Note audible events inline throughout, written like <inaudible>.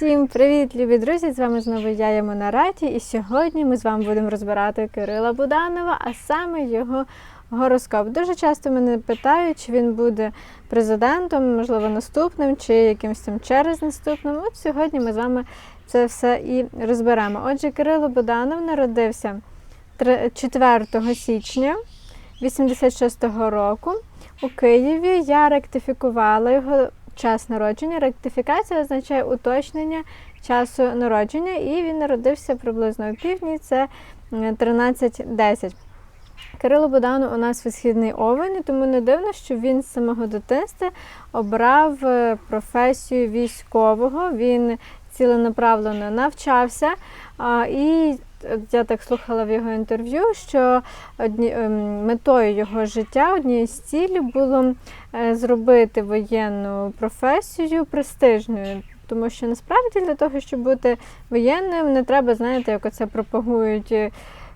Всім привіт, любі друзі! З вами знову я Ямо на Раті, і сьогодні ми з вами будемо розбирати Кирила Буданова, а саме його гороскоп. Дуже часто мене питають, чи він буде президентом, можливо, наступним, чи якимось там через наступним. От сьогодні ми з вами це все і розберемо. Отже, Кирило Буданов народився 4 січня 86-го року у Києві. Я ректифікувала його час народження. Ректифікація означає уточнення часу народження, і він народився приблизно у півдні, це 13.10. Кирило Буданов у нас висхідний овен, тому не дивно, що він з самого дитинства обрав е, професію військового. Він ціленаправлено навчався. І я так слухала в його інтерв'ю, що одні, ем, метою його життя, однією з цілей було е, зробити воєнну професію престижною. Тому що насправді для того, щоб бути воєнним, не треба, знаєте, як оце пропагують е,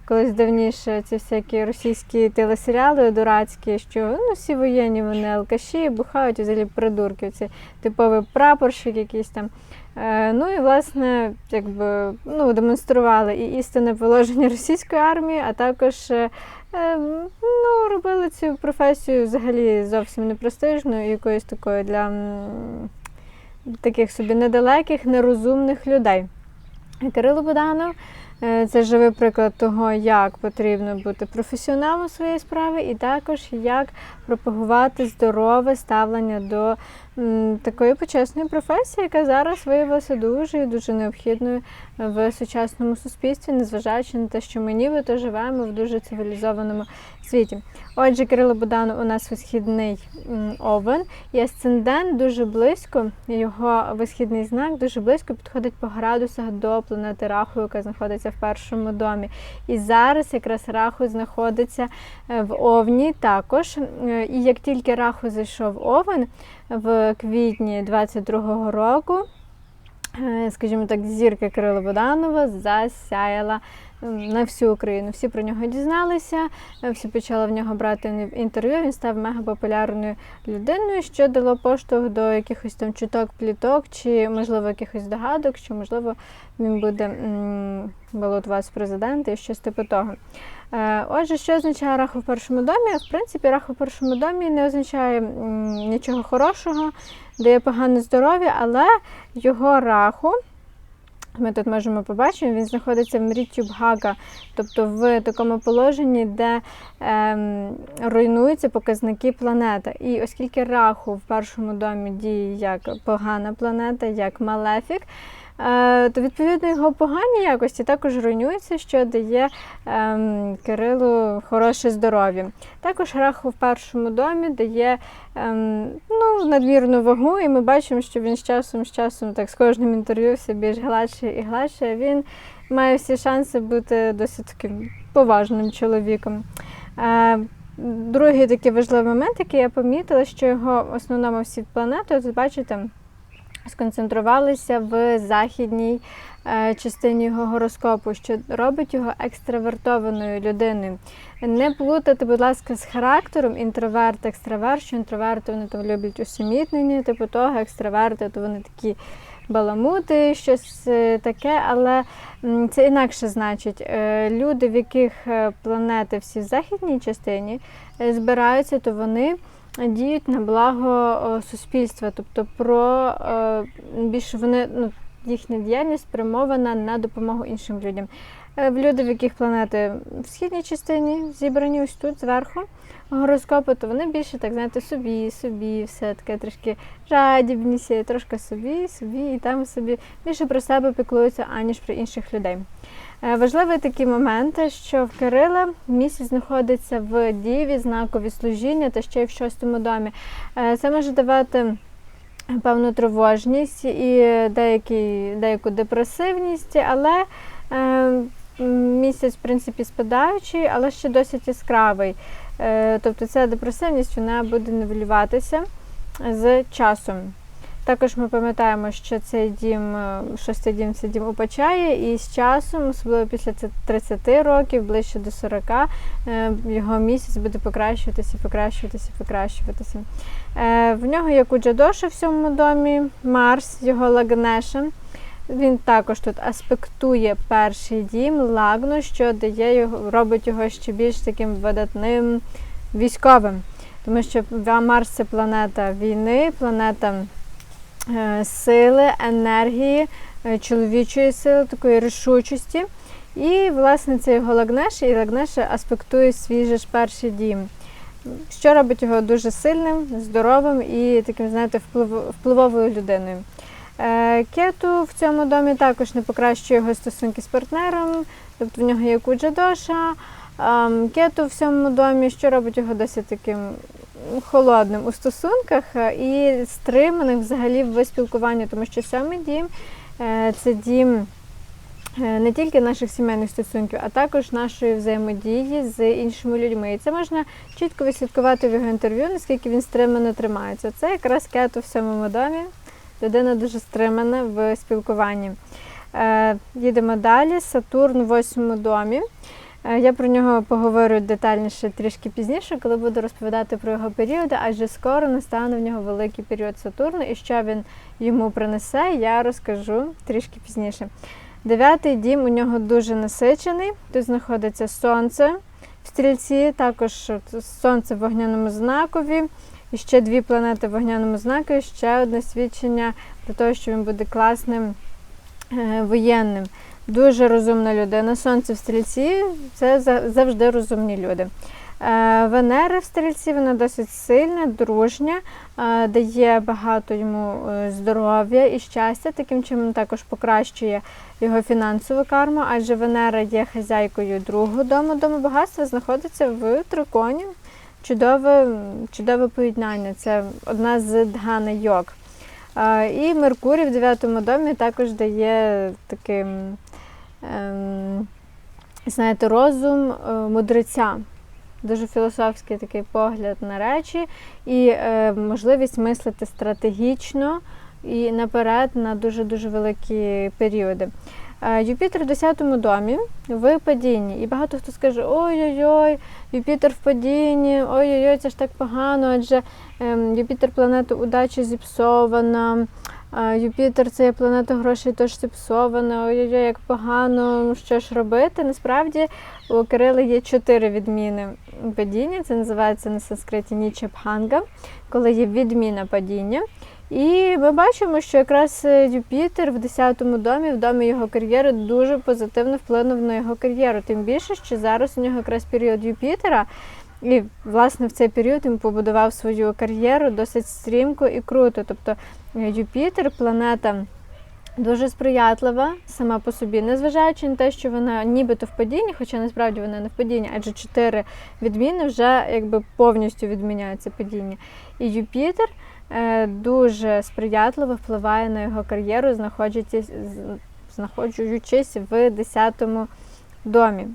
колись давніше ці всякі російські телесеріали дурацькі, що ну, всі воєнні вони алкаші, бухають взагалі придурки. Ці типовий прапорщик якийсь там. Е, ну і власне, якби ну, демонстрували і істинне положення <laughs> російської армії, а також е, е, ну, робили цю професію взагалі зовсім непрестижною якоюсь такою для таких собі недалеких, нерозумних людей. Кирило Буданов це живий приклад того, як потрібно бути професіоналом своєї справи, і також як пропагувати здорове ставлення до такої почесної професії, яка зараз виявилася дуже і дуже необхідною в сучасному суспільстві, незважаючи на те, що ми нібито живемо в дуже цивілізованому світі. Отже, Кирило Буданов у нас висхідний овен, і асцендент дуже близько, його висхідний знак дуже близько підходить по градусах до планети Раху, яка знаходиться в першому домі. І зараз якраз Раху знаходиться е, в Овні також. Е, і як тільки Раху зайшов Овен, в квітні 22-го року, е, скажімо так, зірка Кирила Боданова засяяла на всю Україну. Всі про нього дізналися, всі почали в нього брати інтерв'ю. Він став мегапопулярною людиною, що дало поштовх до якихось там чуток, пліток, чи, можливо, якихось догадок, що, можливо, він буде балотуватися в президенти і щось типу того. Е, отже, що означає раху в першому домі? В принципі, раху в першому домі не означає нічого хорошого, дає погане здоров'я, але його раху. Ми тут можемо побачити, він знаходиться в мріттю Бгага, тобто в такому положенні, де ем, руйнуються показники планети. І оскільки раху в першому домі діє як погана планета, як малефік, то відповідно його погані якості також руйнуються, що дає ем, Кирилу хороше здоров'я. Також раху в першому домі дає ем, ну, надмірну вагу, і ми бачимо, що він з часом з часом, так з кожним інтерв'ю все більш гладше і гладше. Він має всі шанси бути досить таким поважним чоловіком. Е, Другий такий важливий момент, який я помітила, що його основному всі планети, от бачите, сконцентрувалися в західній е, частині його гороскопу, що робить його екстравертованою людиною. Не плутати, будь ласка, з характером інтроверт, екстраверт, що інтроверти вони там люблять усамітнення, типу того, екстраверти, то вони такі. Баламути, щось е, таке, але це інакше значить. Е, люди, в яких планети всі в західній частині збираються, то вони діють на благо суспільства, тобто про е, більше вони ну, їхня діяльність спрямована на допомогу іншим людям. Е, в люди, в яких планети в східній частині зібрані ось тут зверху гороскопи, то вони більше так знаєте, собі, собі, все таке трішки жадібнісі, трошки собі, собі, і там собі більше про себе піклуються, аніж про інших людей. Е, важливий такий момент, що в Кирила місяць знаходиться в діві, знакові служіння та ще й в шостому домі. Е, це може давати певну тривожність і деякі, деяку депресивність, але е, місяць, в принципі, спадаючий, але ще досить яскравий. Тобто ця депресивність вона буде нивелюватися з часом. Також ми пам'ятаємо, що цей дім, е, шостий дім це дім упочає, і з часом, особливо після 30 років, ближче до 40, е, його місяць буде покращуватися, покращуватися, покращуватися. Е, в нього, як у Джадоша в сьомому домі, Марс, його Лагнеша, Він також тут аспектує перший дім лагну, що дає його, робить його ще більш таким видатним військовим. Тому що Марс це планета війни, планета е, сили, енергії, е, чоловічої сили, такої рішучості. І, власне, це його лагнеш, і лагнеш аспектує свій же ж перший дім, що робить його дуже сильним, здоровим і таким, знаєте, впливовою людиною. Е, Кету в цьому домі також не покращує його стосунки з партнером, тобто в нього є куджа доша. Ем, Кету в цьому домі, що робить його досить таким холодним у стосунках е, і стриманим взагалі в спілкуванні, тому що саме дім е, це дім е, не тільки наших сімейних стосунків, а також нашої взаємодії з іншими людьми. І це можна чітко відслідкувати в його інтерв'ю, наскільки він стримано тримається. Це якраз кету в сьомому домі. Людина дуже стримана в спілкуванні. Їдемо далі. Сатурн в восьмому домі. Е, Я про нього поговорю детальніше трішки пізніше, коли буду розповідати про його періоди, адже скоро настане в нього великий період Сатурну, і що він йому принесе, я розкажу трішки пізніше. Дев'ятий дім у нього дуже насичений. Тут знаходиться сонце в стрільці, також сонце в вогняному знакові. І ще дві планети в вогняному знаку, і ще одне свідчення про те, що він буде класним е, воєнним. Дуже розумна людина. Сонце в стрільці це завжди розумні люди. Е, Венера в стрільці вона досить сильна, дружня, е, дає багато йому е, здоров'я і щастя. Таким чином також покращує його фінансову карму, адже Венера є хазяйкою другого дому. Дому багатства знаходиться в триконі. Чудове, чудове поєднання. Це одна з дгана йог. І Меркурій в дев'ятому домі також дає таким, ем, знаєте, розум е, мудреця. Дуже філософський такий погляд на речі і е, можливість мислити стратегічно і наперед на дуже-дуже великі періоди. Е, Юпітер в 10-му домі в падінні. І багато хто скаже: ой-ой-ой, Юпітер в падінні, ой-ой-ой, це ж так погано, адже ем, Юпітер планета удачі зіпсована. Юпітер це планета грошей, тож зіпсована. Ой-ой-ой, як погано, ну, що ж робити. Насправді у Кирила є чотири відміни падіння. Це називається на санскриті Нічепханга, коли є відміна падіння. І ми бачимо, що якраз е, Юпітер в 10-му домі, в домі його кар'єри, дуже позитивно вплинув на його кар'єру. Тим більше, що зараз у нього якраз період Юпітера. І, власне, в цей період він побудував свою кар'єру досить стрімко і круто. Тобто е, Юпітер, планета дуже сприятлива сама по собі, незважаючи на те, що вона нібито в падінні, хоча насправді вона не в падінні, адже чотири відміни вже якби повністю відміняється падіння. І Юпітер дуже сприятливо впливає на його кар'єру, знаходжуючись в 10-му домі.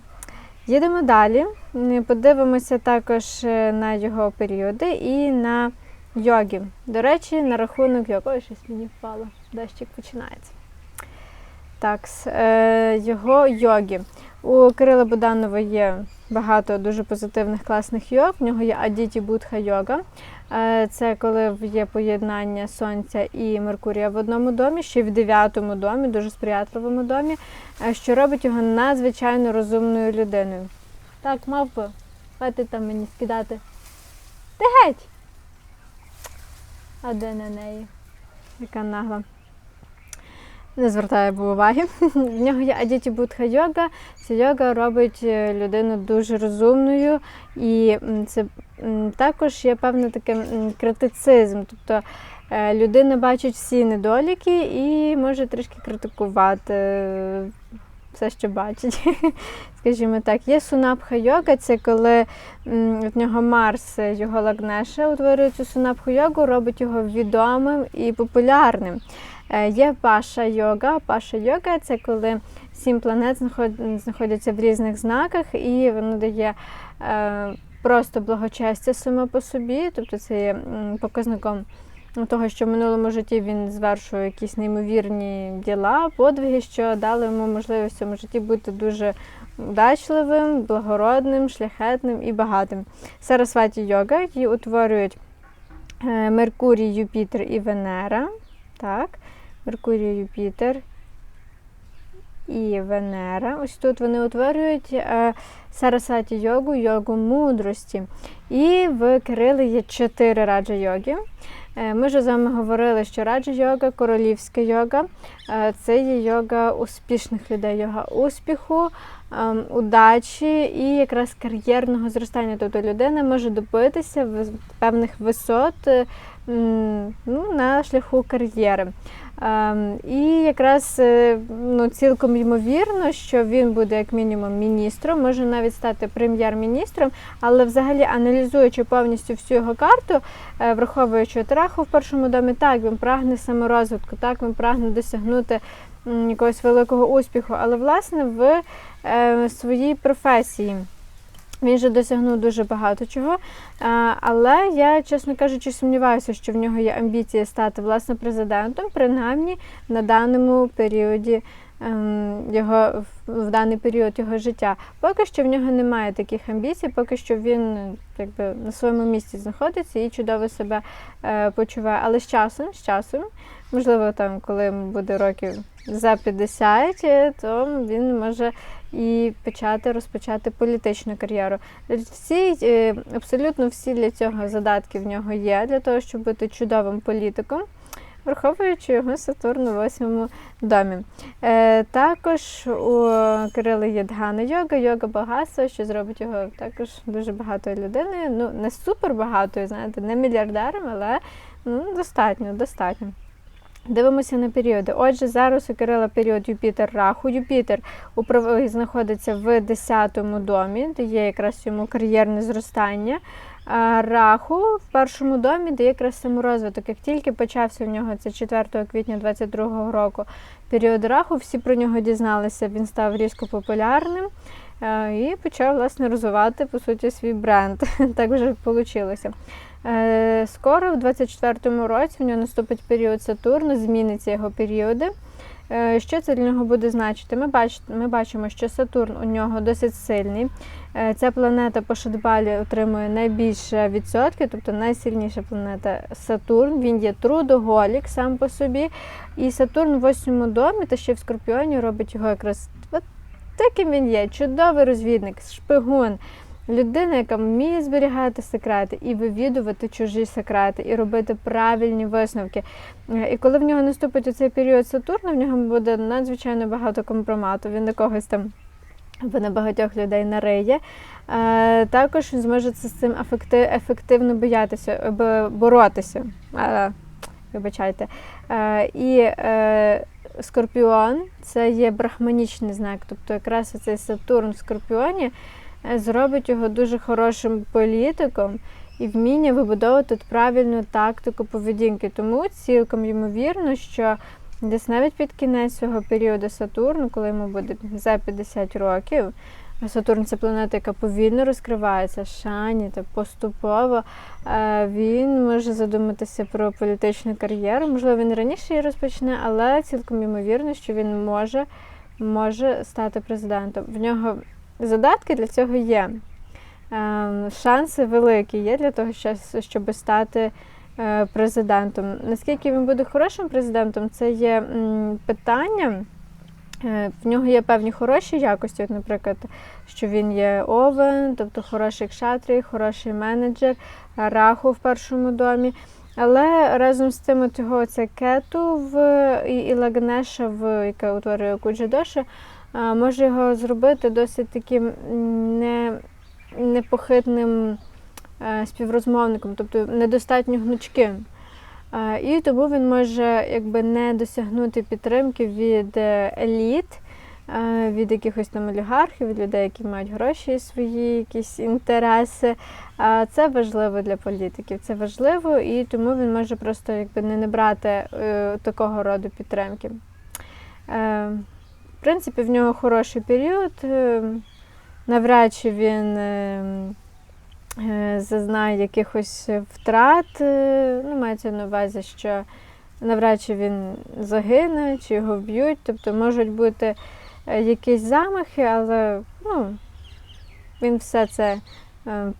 Їдемо далі. Подивимося також е, на його періоди і на йоги. До речі, на рахунок його. Щось мені впало. Дощик починається. Так, е, його йоги. У Кирила Буданова є багато дуже позитивних класних йог. В нього є Адіті Будха йога. Е, Це коли є поєднання Сонця і Меркурія в одному домі, ще в дев'ятому домі, дуже сприятливому домі, е, що робить його надзвичайно розумною людиною. Так, мав би, хватить там мені скидати. Ти геть! А де на неї? Яка нагла. Не звертає уваги. <laughs> В нього є Адіті Будха йога. Ця йога робить е, людину дуже розумною, і це також є певний такий критицизм. Тобто е, людина бачить всі недоліки і може трішки критикувати все, що бачить. <laughs> Скажімо так, є сунапха йога, це коли м, в нього Марс, е, його лагнеша, утворює цю сунапху йогу, робить його відомим і популярним. Е, Є паша йога. Паша йога це коли сім планет знаходяться в різних знаках, і воно дає е, просто благочестя саме по собі, тобто це є показником того, що в минулому житті він звершує якісь неймовірні діла, подвиги, що дали йому можливість в цьому житті бути дуже удачливим, благородним, шляхетним і багатим. Сарасваті йога її утворюють е, Меркурій, Юпітер і Венера. Так, Меркурій, Юпітер і Венера. Ось тут вони утворюють е, Сарасаті йогу, йогу мудрості. І в Кирили є чотири раджа йоги. Е, Ми вже з вами говорили, що раджа йога, королівська йога е, це є йога успішних людей, йога успіху, ем, удачі і якраз кар'єрного зростання. Тобто людина може добитися певних висот е, ну, на шляху кар'єри. Ем, І якраз е, ну, цілком ймовірно, що він буде як мінімум міністром, може навіть стати прем'єр-міністром, але взагалі аналізуючи повністю всю його карту, е, враховуючи траху в першому домі, так він прагне саморозвитку, так він прагне досягнути якогось великого успіху, але власне в е, своїй професії. Він же досягнув дуже багато чого. Але я, чесно кажучи, сумніваюся, що в нього є амбіції стати власне президентом, принаймні на даному періоді його в- даний період його життя. Поки що в нього немає таких амбіцій, поки що він якби на своєму місці знаходиться і чудово себе е, почуває. Але з часом, з часом, можливо, там, коли буде років за 50, е, то він може і почати розпочати політичну кар'єру. Всі, е, абсолютно всі для цього задатки в нього є, для того, щоб бути чудовим політиком, враховуючи його Сатурн у восьмому домі. Е, також у Кирила є Дгана йога, йога багатства, що зробить його також дуже багатою людиною. Ну, не супер багатою, знаєте, не мільярдером, але ну, достатньо, достатньо. Дивимося на періоди. Отже, зараз у Кирила період Юпітер Раху. Юпітер знаходиться в 10-му домі, де є якраз йому кар'єрне зростання. Раху в першому домі дає якраз саморозвиток. Як тільки почався в нього це 4 квітня 22-го року період раху, всі про нього дізналися. Він став різко популярним е, і почав власне розвивати по суті свій бренд. <laughs> Так вже вийшло. Е, Скоро, в 24-му році, в нього наступить період Сатурну, зміниться його періоди. Е, Що це для нього буде значити? Ми, бач, ми бачимо, що Сатурн у нього досить сильний. Е, Ця планета по Шадбалі отримує найбільше відсотків, тобто найсильніша планета Сатурн. Він є трудоголік сам по собі. І Сатурн в восьмому домі та ще в Скорпіоні робить його якраз от таким він є. Чудовий розвідник, шпигун. Людина, яка вміє зберігати секрети і вивідувати чужі секрети, і робити правильні висновки. Е, І коли в нього наступить у цей період Сатурну, в нього буде надзвичайно багато компромату. Він на когось там на багатьох людей нариє. Е, Також він зможе з цим ефективно боятися, боротися. Е, Вибачайте. Е, І Скорпіон це є брахманічний знак, тобто якраз цей Сатурн в Скорпіоні зробить його дуже хорошим політиком і вміння вибудовувати правильну тактику поведінки. Тому цілком ймовірно, що десь навіть під кінець цього періоду Сатурну, коли йому буде за 50 років, Сатурн це планета, яка повільно розкривається, шані та поступово. е, Він може задуматися про політичну кар'єру. Можливо, він раніше її розпочне, але цілком ймовірно, що він може, може стати президентом. В нього задатки для цього є. Ем, Шанси великі є для того, щоб стати е, президентом. Наскільки він буде хорошим президентом, це є питання. Е, В нього є певні хороші якості, от, наприклад, що він є овен, тобто хороший кшатрій, хороший менеджер, раху в першому домі. Але разом з тим от його це кету в і, Лагнеша, в яке утворює Куджидоша, е, може його зробити досить таким не, непохитним е, співрозмовником, тобто недостатньо гнучким. Е, І тому він може якби не досягнути підтримки від е, еліт, е, від якихось там олігархів, від людей, які мають гроші свої якісь інтереси. Це важливо для політиків, це важливо, і тому він може просто якби не набрати е, такого роду підтримки. В принципі, в нього хороший період. е, Навряд чи він е, е, зазнає якихось втрат. Ну, мається на увазі, що навряд чи він загине, чи його вб'ють. Тобто можуть бути якісь замахи, але ну, він все це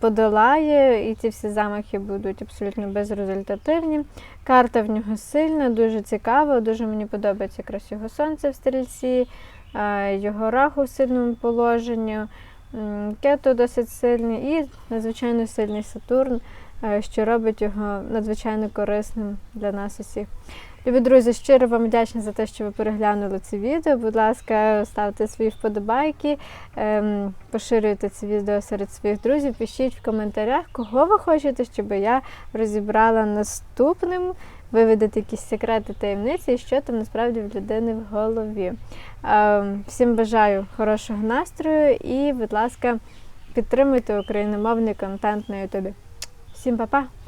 подолає, і ці всі замахи будуть абсолютно безрезультативні. Карта в нього сильна, дуже цікава, дуже мені подобається якраз його сонце в стрільці, е, його раху в сильному положенні, кето досить сильний і надзвичайно сильний Сатурн, е, що робить його надзвичайно корисним для нас усіх. Любі друзі, щиро вам вдячна за те, що ви переглянули це відео. Будь ласка, ставте свої вподобайки, ем, поширюйте це відео серед своїх друзів. Пишіть в коментарях, кого ви хочете, щоб я розібрала наступним, виведете якісь секрети таємниці і що там насправді в людини в голові. Ем, всім бажаю хорошого настрою і, будь ласка, підтримуйте україномовний контент на Ютубі. Всім па-па! Удачі!